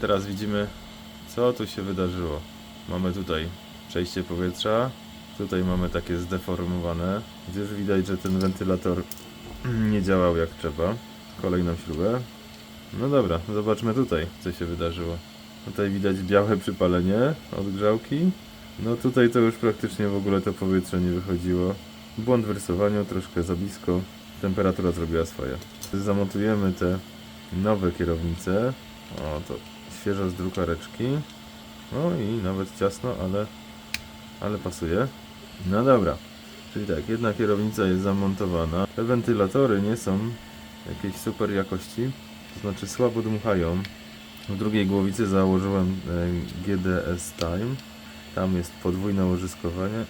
teraz widzimy, co tu się wydarzyło. Mamy tutaj przejście powietrza, tutaj mamy takie zdeformowane, już widać, że ten wentylator nie działał jak trzeba. Kolejną śrubę. No dobra, zobaczmy tutaj, co się wydarzyło. Tutaj widać białe przypalenie od grzałki. No tutaj to już praktycznie w ogóle to powietrze nie wychodziło. Błąd w rysowaniu, troszkę za blisko. Temperatura zrobiła swoje. Zamontujemy te nowe kierownice. O, to świeżo z drukareczki. No i nawet ciasno, ale, ale pasuje. No dobra. Czyli tak, jedna kierownica jest zamontowana. Te wentylatory nie są jakiejś super jakości. To znaczy słabo dmuchają. W drugiej głowicy założyłem e, GDS Time. Tam jest podwójne łożyskowanie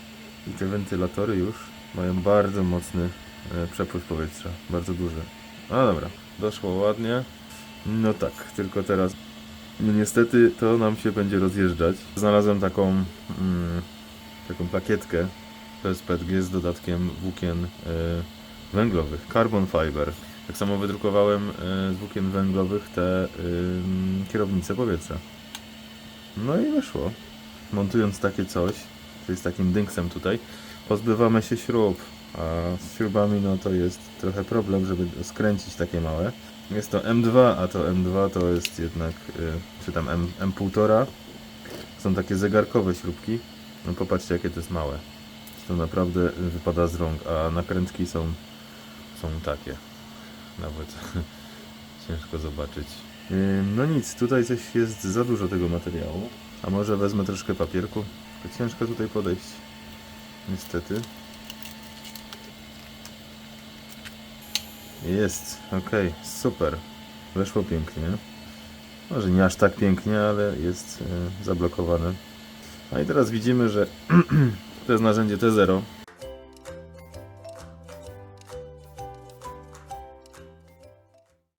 i te wentylatory już mają bardzo mocny e, przepływ powietrza, bardzo duży. No dobra, doszło ładnie. No tak, tylko teraz no niestety to nam się będzie rozjeżdżać. Znalazłem taką mm, taką plakietkę PSPG z dodatkiem włókien e, węglowych, carbon fiber. Tak samo wydrukowałem e, z włókien węglowych te kierownice powietrza. No i wyszło. Montując takie coś, czyli z takim dynksem tutaj, pozbywamy się śrub. A z śrubami no to jest trochę problem, żeby skręcić takie małe. Jest to M2, a to M2 to jest jednak, y, czy tam M, M1,5. Są takie zegarkowe śrubki. No popatrzcie jakie to jest małe. To naprawdę wypada z rąk, a nakrętki są, są takie. Nawet ciężko zobaczyć. Ym, No nic, tutaj coś jest za dużo tego materiału. A może wezmę troszkę papierku? Tylko ciężko tutaj podejść. Niestety. Jest, okej, super. Weszło pięknie. Może nie aż tak pięknie, ale jest e, zablokowane. No i teraz widzimy, że to jest narzędzie T0.